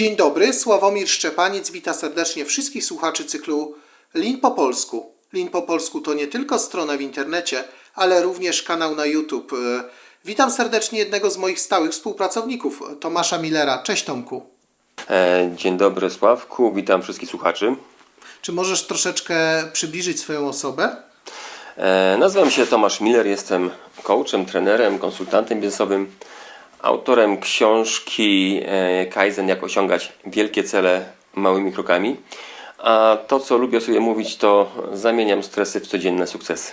Dzień dobry, Sławomir Szczepaniec wita serdecznie wszystkich słuchaczy cyklu Lin po polsku. Lin po polsku to nie tylko strona w internecie, ale również kanał na YouTube. E, Witam serdecznie jednego z moich stałych współpracowników, Tomasza Millera. Cześć Tomku. E, Dzień dobry Sławku, witam wszystkich słuchaczy. Czy możesz troszeczkę przybliżyć swoją osobę? E, Nazywam się Tomasz Miller, jestem coachem, trenerem, konsultantem biznesowym, autorem książki e, Kaizen jak osiągać wielkie cele małymi krokami. A to co lubię sobie mówić to zamieniam stresy w codzienne sukcesy.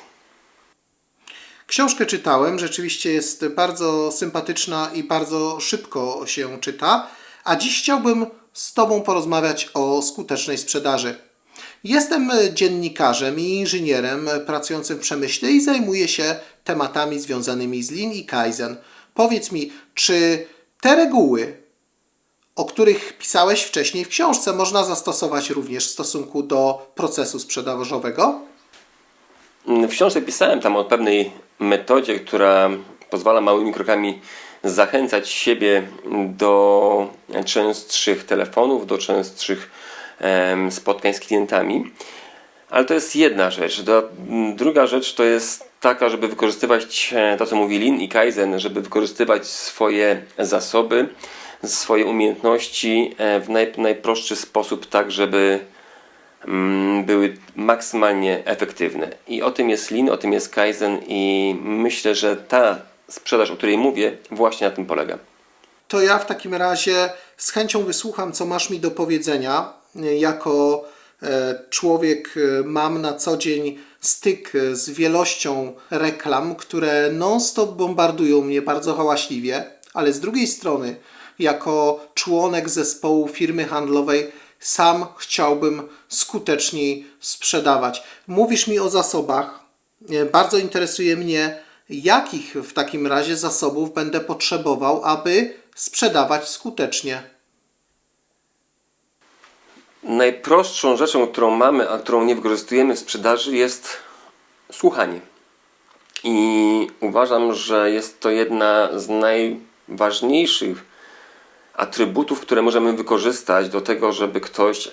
Książkę czytałem, rzeczywiście jest bardzo sympatyczna i bardzo szybko się czyta, a dziś chciałbym z Tobą porozmawiać o skutecznej sprzedaży. Jestem dziennikarzem i inżynierem pracującym w przemyśle i zajmuję się tematami związanymi z Lean i Kaizen. Powiedz mi, czy te reguły, o których pisałeś wcześniej w książce, można zastosować również w stosunku do procesu sprzedażowego? W książce pisałem tam o pewnej metodzie, która pozwala małymi krokami zachęcać siebie do częstszych telefonów, do częstszych spotkań z klientami. Ale to jest jedna rzecz. Druga rzecz to jest taka, żeby wykorzystywać e, to, co mówi Lin i Kaizen, żeby wykorzystywać swoje zasoby, swoje umiejętności e, w naj, najprostszy sposób, tak żeby mm, były maksymalnie efektywne. I o tym jest Lean, o tym jest Kaizen i myślę, że ta sprzedaż, o której mówię, właśnie na tym polega. To ja w takim razie z chęcią wysłucham, co masz mi do powiedzenia. Jako e, człowiek e, mam na co dzień styk z wielością reklam, które non-stop bombardują mnie bardzo hałaśliwie, ale z drugiej strony, jako członek zespołu firmy handlowej, sam chciałbym skuteczniej sprzedawać. Mówisz mi o zasobach. E, Bardzo interesuje mnie, jakich w takim razie zasobów będę potrzebował, aby sprzedawać skutecznie. Najprostszą rzeczą, którą mamy, a którą nie wykorzystujemy w sprzedaży jest słuchanie. I uważam, że jest to jedna z najważniejszych atrybutów, które możemy wykorzystać do tego, żeby ktoś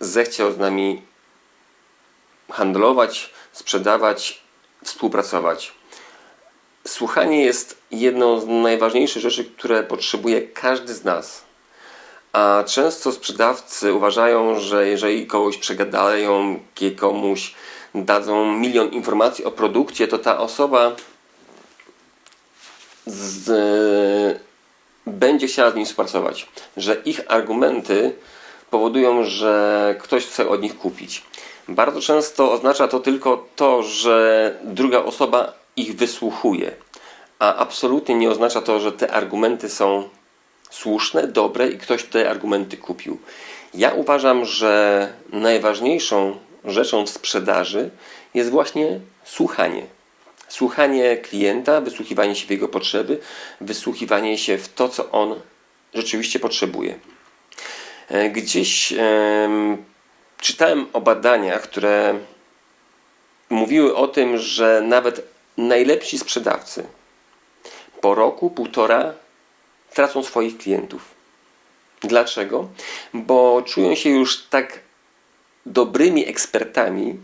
zechciał z nami handlować, sprzedawać, współpracować. Słuchanie jest jedną z najważniejszych rzeczy, które potrzebuje każdy z nas. A często sprzedawcy uważają, że jeżeli kogoś przegadają, komuś dadzą milion informacji o produkcie, to ta osoba z, będzie chciała z nim współpracować. Że ich argumenty powodują, że ktoś chce od nich kupić. Bardzo często oznacza to tylko to, że druga osoba ich wysłuchuje, a absolutnie nie oznacza to, że te argumenty są słuszne, dobre i ktoś te argumenty kupił. Ja uważam, że najważniejszą rzeczą w sprzedaży jest właśnie słuchanie. Słuchanie klienta, wysłuchiwanie się w jego potrzeby, wysłuchiwanie się w to, co on rzeczywiście potrzebuje. E, Gdzieś em, czytałem o badaniach, które mówiły o tym, że nawet najlepsi sprzedawcy po roku, półtora tracą swoich klientów. Dlaczego? Bo czują się już tak dobrymi ekspertami,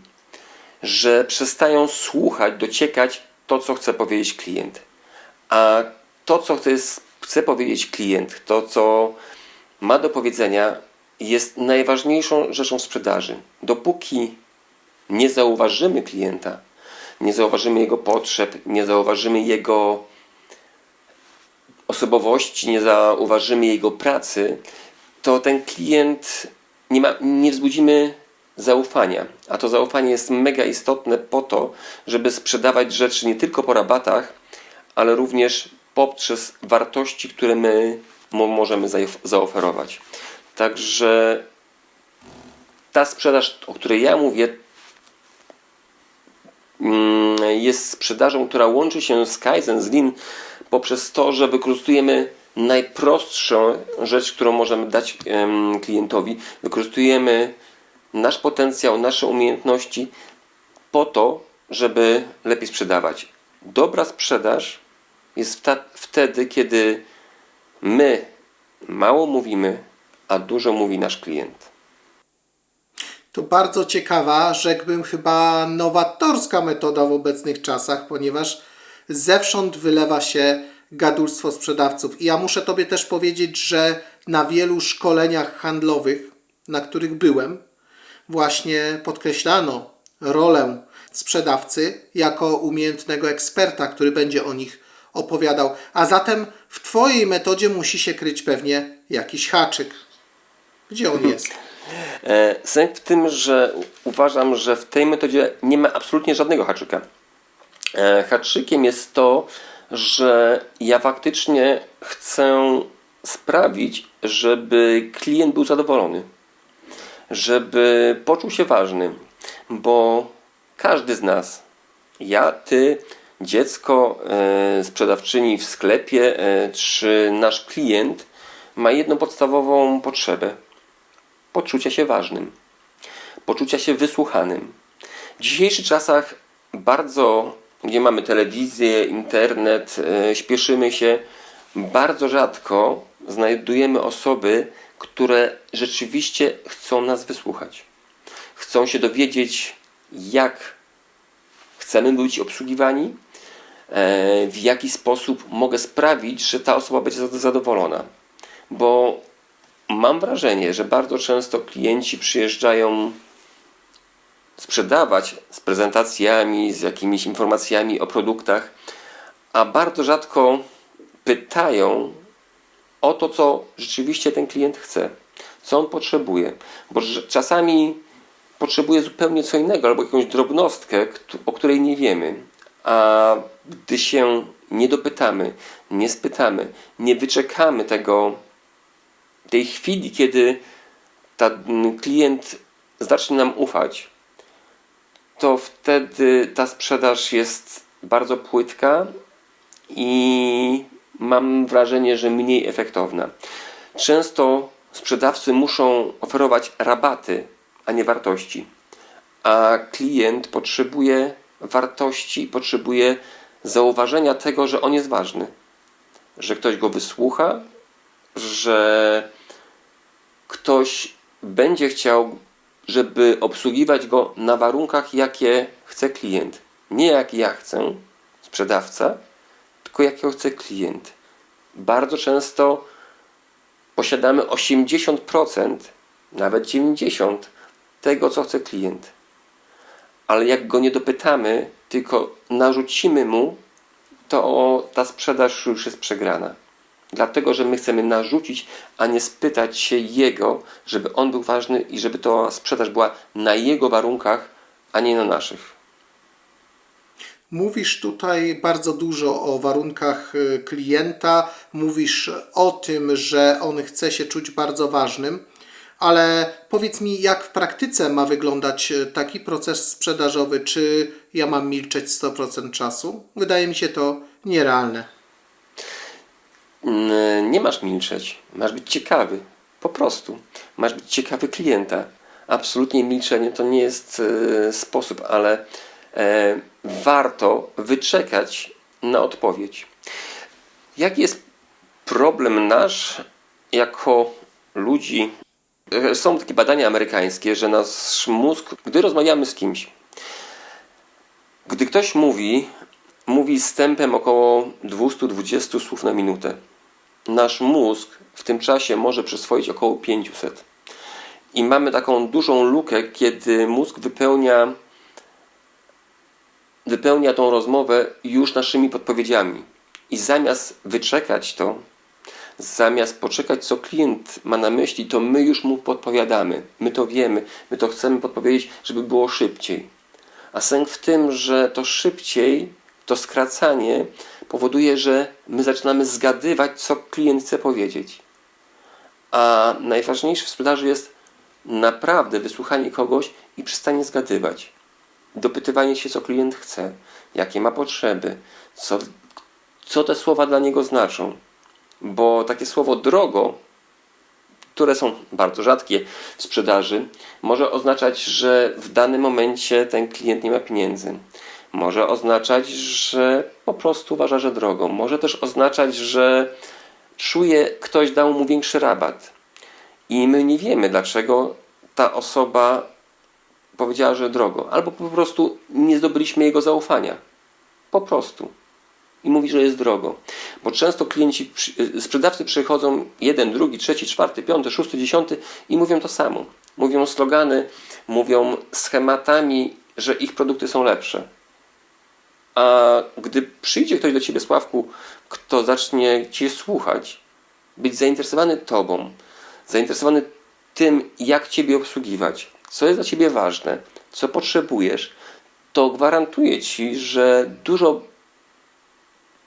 że przestają słuchać, dociekać to, co chce powiedzieć klient. A to, co chce, chce powiedzieć klient, to, co ma do powiedzenia, jest najważniejszą rzeczą w sprzedaży. Dopóki nie zauważymy klienta, nie zauważymy jego potrzeb, nie zauważymy jego osobowości, nie zauważymy jego pracy, to ten klient nie, ma, nie wzbudzimy zaufania. A to zaufanie jest mega istotne po to, żeby sprzedawać rzeczy nie tylko po rabatach, ale również poprzez wartości, które my możemy zaof- zaoferować. Także ta sprzedaż, o której ja mówię, mm, jest sprzedażą, która łączy się z Kaizen, z Lean poprzez to, że wykorzystujemy najprostszą rzecz, którą możemy dać klientowi. Wykorzystujemy nasz potencjał, nasze umiejętności po to, żeby lepiej sprzedawać. Dobra sprzedaż jest wtedy, kiedy my mało mówimy, a dużo mówi nasz klient. To bardzo ciekawa, rzekłbym chyba nowatorska metoda w obecnych czasach, ponieważ zewsząd wylewa się gadulstwo sprzedawców. I ja muszę Tobie też powiedzieć, że na wielu szkoleniach handlowych, na których byłem, właśnie podkreślano rolę sprzedawcy jako umiejętnego eksperta, który będzie o nich opowiadał. A zatem w Twojej metodzie musi się kryć pewnie jakiś haczyk. Gdzie on jest? E, Sęk w tym, że uważam, że w tej metodzie nie ma absolutnie żadnego haczyka. E, Haczykiem jest to, że ja faktycznie chcę sprawić, żeby klient był zadowolony, żeby poczuł się ważny, bo każdy z nas, ja, ty, dziecko, e, sprzedawczyni w sklepie, e, czy nasz klient ma jedną podstawową potrzebę poczucia się ważnym, poczucia się wysłuchanym. W dzisiejszych czasach bardzo, gdzie mamy telewizję, internet, e, śpieszymy się, bardzo rzadko znajdujemy osoby, które rzeczywiście chcą nas wysłuchać. Chcą się dowiedzieć, jak chcemy być obsługiwani, e, w jaki sposób mogę sprawić, że ta osoba będzie zadowolona. Bo mam wrażenie, że bardzo często klienci przyjeżdżają sprzedawać z prezentacjami, z jakimiś informacjami o produktach, a bardzo rzadko pytają o to, co rzeczywiście ten klient chce, co on potrzebuje. Bo czasami potrzebuje zupełnie co innego, albo jakąś drobnostkę, o której nie wiemy. A gdy się nie dopytamy, nie spytamy, nie wyczekamy tego, tej chwili, kiedy ta, mm, klient zacznie nam ufać, to wtedy ta sprzedaż jest bardzo płytka i mam wrażenie, że mniej efektowna. Często sprzedawcy muszą oferować rabaty, a nie wartości, a klient potrzebuje wartości, potrzebuje zauważenia tego, że on jest ważny, że ktoś go wysłucha, że ktoś będzie chciał, żeby obsługiwać go na warunkach, jakie chce klient. Nie jak ja chcę, sprzedawca, tylko jakiego chce klient. Bardzo często posiadamy 80%, nawet 90% tego, co chce klient. Ale jak go nie dopytamy, tylko narzucimy mu, to ta sprzedaż już jest przegrana. Dlatego, że my chcemy narzucić, a nie spytać się jego, żeby on był ważny i żeby ta sprzedaż była na jego warunkach, a nie na naszych. Mówisz tutaj bardzo dużo o warunkach y, klienta, mówisz o tym, że on chce się czuć bardzo ważnym, ale powiedz mi, jak w praktyce ma wyglądać y, taki proces sprzedażowy? Czy ja mam milczeć 100% czasu? Wydaje mi się to nierealne. Mm, Nie masz milczeć, masz być ciekawy. Po prostu. Masz być ciekawy klienta. Absolutnie milczenie to nie jest e, sposób, ale e, warto wyczekać na odpowiedź. Jaki jest problem nasz jako ludzi? E, Są takie badania amerykańskie, że nasz mózg, gdy rozmawiamy z kimś, gdy ktoś mówi, mówi z tempem około 220 słów na minutę. Nasz mózg w tym czasie może przyswoić około 500. I mamy taką dużą lukę, kiedy mózg wypełnia, wypełnia tą rozmowę już naszymi podpowiedziami. I zamiast wyczekać to, zamiast poczekać, co klient ma na myśli, to my już mu podpowiadamy. My to wiemy, my to chcemy podpowiedzieć, żeby było szybciej. A sęk w tym, że to szybciej, to skracanie powoduje, że my zaczynamy zgadywać, co klient chce powiedzieć. A najważniejsze w sprzedaży jest naprawdę wysłuchanie kogoś i przestanie zgadywać. Dopytywanie się, co klient chce, jakie ma potrzeby, co, co te słowa dla niego znaczą. Bo takie słowo drogo które są bardzo rzadkie w sprzedaży, może oznaczać, że w danym momencie ten klient nie ma pieniędzy. Może oznaczać, że po prostu uważa, że drogo. Może też oznaczać, że czuje, ktoś dał mu większy rabat. I my nie wiemy, dlaczego ta osoba powiedziała, że drogo, albo po prostu nie zdobyliśmy jego zaufania. Po prostu. I mówi, że jest drogo. Bo często klienci, y, sprzedawcy przychodzą jeden, drugi, trzeci, czwarty, piąty, szósty, dziesiąty i mówią to samo. Mówią slogany, mówią schematami, że ich produkty są lepsze. A gdy przyjdzie ktoś do ciebie, Sławku, kto zacznie cię słuchać, być zainteresowany tobą, zainteresowany tym, jak ciebie obsługiwać, co jest dla ciebie ważne, co potrzebujesz, to gwarantuję ci, że dużo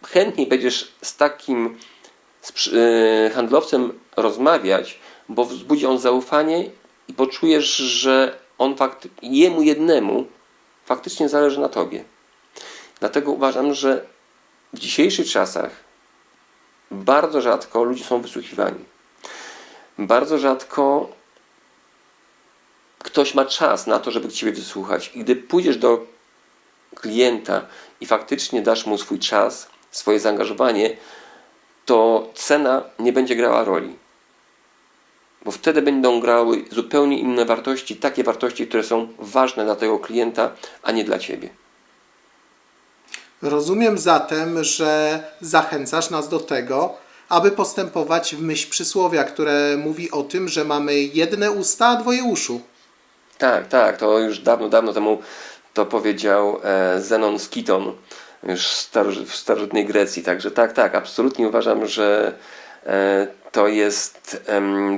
chętniej będziesz z takim yy, handlowcem rozmawiać, bo wzbudzi on zaufanie i poczujesz, że on fakt, jemu jednemu faktycznie zależy na tobie. Dlatego uważam, że w dzisiejszych czasach bardzo rzadko ludzie są wysłuchiwani. Bardzo rzadko ktoś ma czas na to, żeby Ciebie wysłuchać. I gdy pójdziesz do klienta i faktycznie dasz mu swój czas, swoje zaangażowanie, to cena nie będzie grała roli. Bo wtedy będą grały zupełnie inne wartości, takie wartości, które są ważne dla tego klienta, a nie dla Ciebie. Rozumiem zatem, że zachęcasz nas do tego, aby postępować w myśl przysłowia, które mówi o tym, że mamy jedne usta, a dwoje uszu. Tak, tak, to już dawno, dawno temu to powiedział e, Zenon Skiton już w staroży- w starożytnej Grecji. Także tak, tak, absolutnie uważam, że e, to jest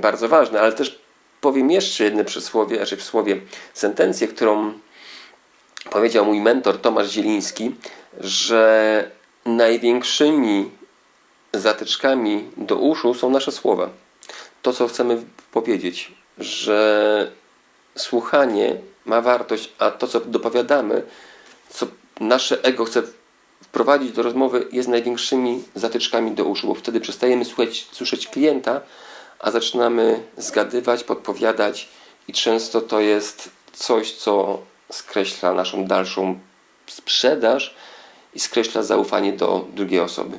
bardzo ważne, ale też powiem jeszcze jedno przysłowie, znaczy przysłowie, sentencję, którą powiedział mój mentor Tomasz Zieliński, że największymi zatyczkami do uszu są nasze słowa. To, co chcemy powiedzieć, że słuchanie ma wartość, a to, co dopowiadamy, co nasze ego chce wprowadzić do rozmowy, jest największymi zatyczkami do uszu, bo wtedy przestajemy słuchać, słyszeć klienta, a zaczynamy zgadywać, podpowiadać i często to jest coś, co skreśla naszą dalszą sprzedaż i skreśla zaufanie do drugiej osoby.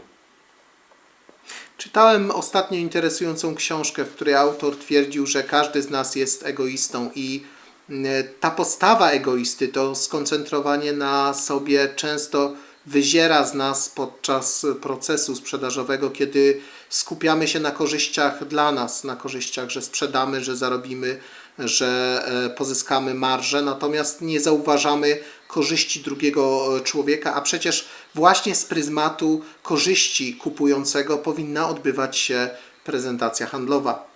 Czytałem ostatnio interesującą książkę, w której autor twierdził, że każdy z nas jest egoistą i mm, ta postawa egoisty, to skoncentrowanie na sobie często wyziera z nas podczas procesu sprzedażowego, kiedy skupiamy się na korzyściach dla nas, na korzyściach, że sprzedamy, że zarobimy, że e, pozyskamy marżę, natomiast nie zauważamy korzyści drugiego e, człowieka, a przecież właśnie z pryzmatu korzyści kupującego powinna odbywać się prezentacja handlowa.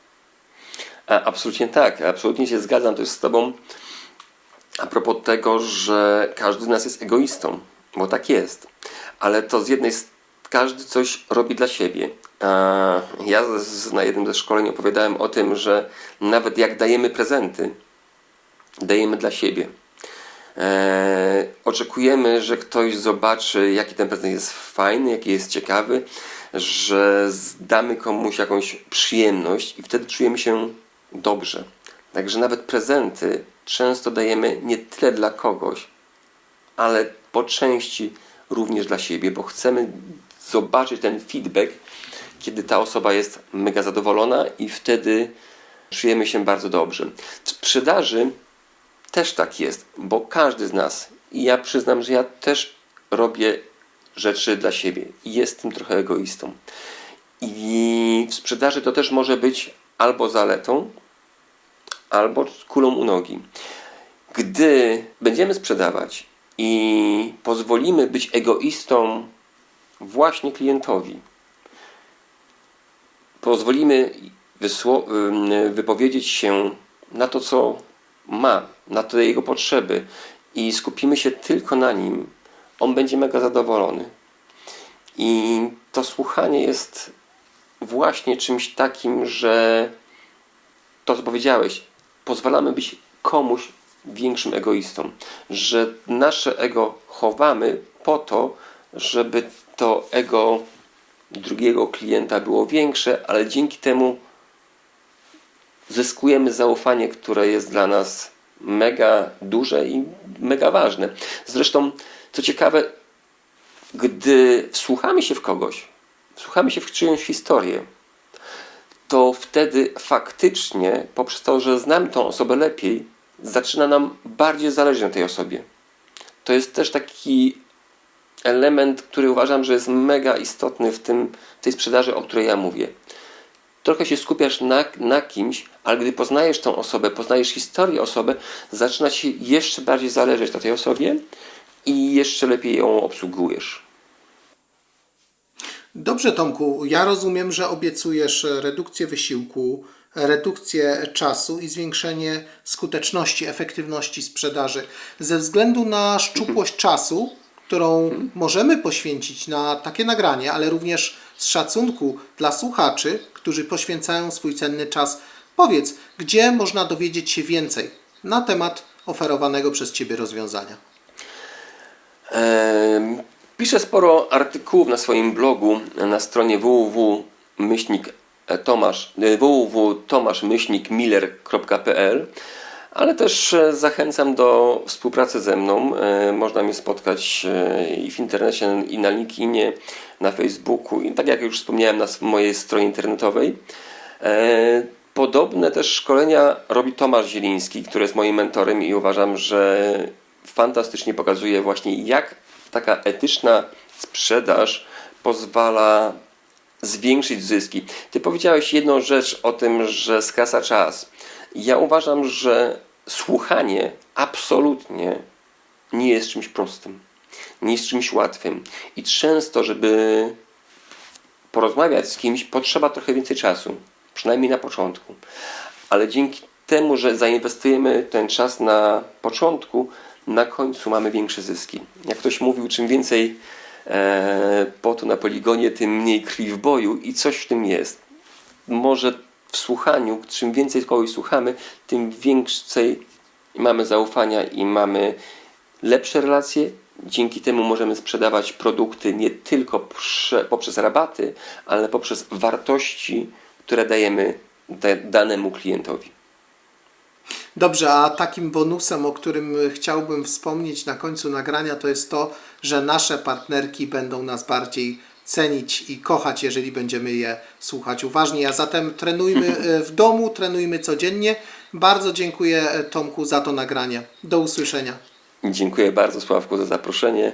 A, absolutnie tak, absolutnie się zgadzam też z Tobą a propos tego, że każdy z nas jest egoistą, bo tak jest. Ale to z jednej strony każdy coś robi dla siebie. Ja na jednym ze szkoleń opowiadałem o tym, że nawet jak dajemy prezenty, dajemy dla siebie. E, oczekujemy, że ktoś zobaczy, jaki ten prezent jest fajny, jaki jest ciekawy, że damy komuś jakąś przyjemność i wtedy czujemy się dobrze. Także nawet prezenty często dajemy nie tyle dla kogoś, ale po części również dla siebie, bo chcemy zobaczyć ten feedback, kiedy ta osoba jest mega zadowolona i wtedy czujemy się bardzo dobrze. W sprzedaży też tak jest, bo każdy z nas, i ja przyznam, że ja też robię rzeczy dla siebie i jestem trochę egoistą. I w sprzedaży to też może być albo zaletą, albo kulą u nogi. Gdy będziemy sprzedawać i pozwolimy być egoistą właśnie klientowi, pozwolimy wypowiedzieć się na to, co ma, na te jego potrzeby i skupimy się tylko na nim, on będzie mega zadowolony. I to słuchanie jest właśnie czymś takim, że to, co powiedziałeś, pozwalamy być komuś większym egoistą, że nasze ego chowamy po to, żeby to ego drugiego klienta było większe, ale dzięki temu zyskujemy zaufanie, które jest dla nas mega duże i mega ważne. Zresztą, co ciekawe, gdy wsłuchamy się w kogoś, wsłuchamy się w czyjąś historię, to wtedy faktycznie, poprzez to, że znam tą osobę lepiej, zaczyna nam bardziej zależeć na tej osobie. To jest też taki element, który uważam, że jest mega istotny w tym, tej sprzedaży, o której ja mówię. Trochę się skupiasz na, na kimś, ale gdy poznajesz tą osobę, poznajesz historię osoby, zaczyna ci jeszcze bardziej zależeć na tej osobie i jeszcze lepiej ją obsługujesz. Dobrze, Tomku, ja rozumiem, że obiecujesz redukcję wysiłku, redukcję czasu i zwiększenie skuteczności, efektywności sprzedaży. Ze względu na szczupłość czasu, którą możemy poświęcić na takie nagranie, ale również z szacunku dla słuchaczy, którzy poświęcają swój cenny czas, powiedz, gdzie można dowiedzieć się więcej na temat oferowanego przez Ciebie rozwiązania. Piszę sporo artykułów na swoim blogu na stronie www.tomaszmiller.pl ale też e, zachęcam do współpracy ze mną. E, Można mnie spotkać e, i w internecie, i na LinkedInie, na Facebooku, i tak jak już wspomniałem, na mojej stronie internetowej. Podobne też szkolenia robi Tomasz Zieliński, który jest moim mentorem i uważam, że fantastycznie pokazuje właśnie jak taka etyczna sprzedaż pozwala zwiększyć zyski. Ty powiedziałeś jedną rzecz o tym, że skrasa czas. Ja uważam, że słuchanie absolutnie nie jest czymś prostym, nie jest czymś łatwym. I często, żeby porozmawiać z kimś, potrzeba trochę więcej czasu, przynajmniej na początku. Ale dzięki temu, że zainwestujemy ten czas na początku, na końcu mamy większe zyski. Jak ktoś mówił, czym więcej e, potu na poligonie, tym mniej krwi w boju i coś w tym jest. Może w słuchaniu, czym więcej kogoś słuchamy, tym więcej mamy zaufania i mamy lepsze relacje. Dzięki temu możemy sprzedawać produkty nie tylko prze, poprzez rabaty, ale poprzez wartości, które dajemy da, danemu klientowi. Dobrze, a takim bonusem, o którym chciałbym wspomnieć na końcu nagrania, to jest to, że nasze partnerki będą nas bardziej cenić i kochać, jeżeli będziemy je słuchać uważnie. A zatem trenujmy e, w domu, trenujmy codziennie. Bardzo dziękuję e, Tomku za to nagranie. Do usłyszenia. Dziękuję bardzo Sławku za zaproszenie.